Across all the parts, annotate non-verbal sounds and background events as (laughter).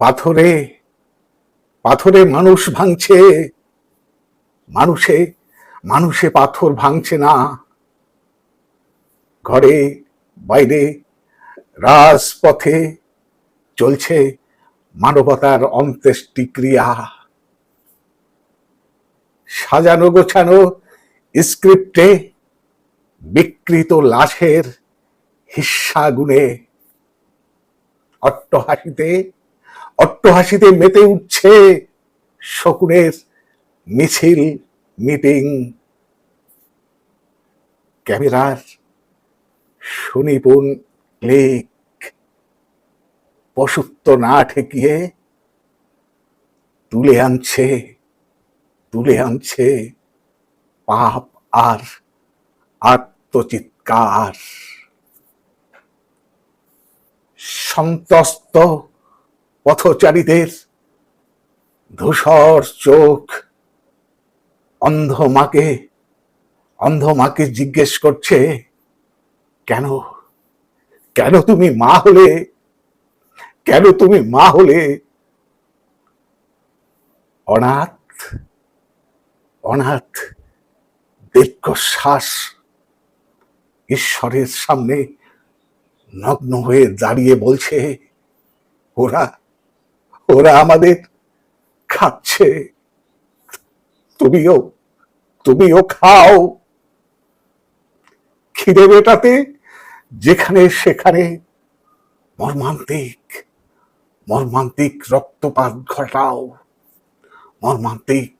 পাথরে পাথরে মানুষ ভাঙছে। মানুষে মানুষে পাথর ভাঙছে না। ঘরে, বাইরে, রাজপথে চলছে মানবতার অন্ত্যেষ্টিক্রিয়া সাজানো গোছানো স্ক্রিপ্টে বিকৃত লাশের হিস্সা গুনে অট্টহাসিতে অট্টহাসিতে মেতে উঠছে শকুনের মিছিল, মিটিং। ক্যামেরার সুনিপুণ ক্লিক। পশুত্ব না ঠেকিয়ে তুলে আনছে তুলে আনছে পাপ আর আত্মচিৎকার। সন্তস্ত পথচারীদের ধূসর চোখ অন্ধ মাকে অন্ধ মাকে জিজ্ঞেস করছে, কেন? কেন তুমি মা হলে? কেন তুমি মা হলে? অনাথ অনাথ, দীর্ঘশ্বাস ঈশ্বরের সামনে নগ্ন হয়ে দাঁড়িয়ে বলছে, ওরা ওরা আমাদের খাচ্ছে। তুমিও তুমিও খাও। খিদে মেটাতে যেখানে সেখানে মর্মান্তিক মর্মান্তিক রক্তপাত ঘটাও। মর্মান্তিক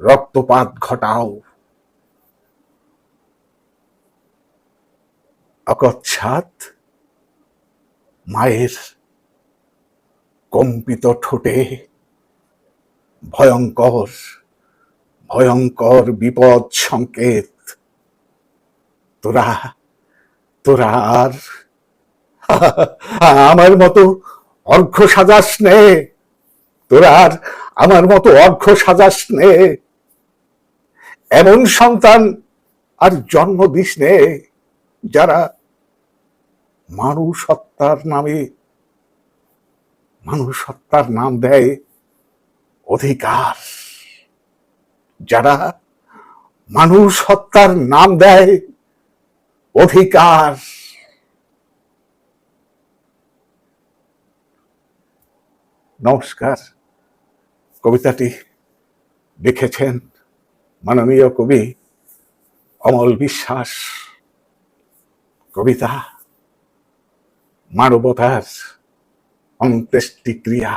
রক্তপাত ঘটাও। অকচ্ছাত মায়ের কম্পিত ঠোঁটে। ভয়ঙ্কর ভয়ঙ্কর বিপদ সংকেত। তোরা তোরা আর, (laughs) আমার মতো অর্ঘ সাজাস নে তোরা আর আমার মতো অর্ঘ সাজাস নে এমন সন্তান আর জন্ম দিস নে, যারা মানুষ হত্যার নামে মানুষ হত্যার নাম দেয় অধিকার। যারা মানুষ হত্যার নাম দেয় অধিকার। নমস্কার। কবিতাটি লিখেছেন মাননীয় কবি অমল বিশ্বাস। কবিতা মানবতার অন্ত্যেষ্টিক্রিয়া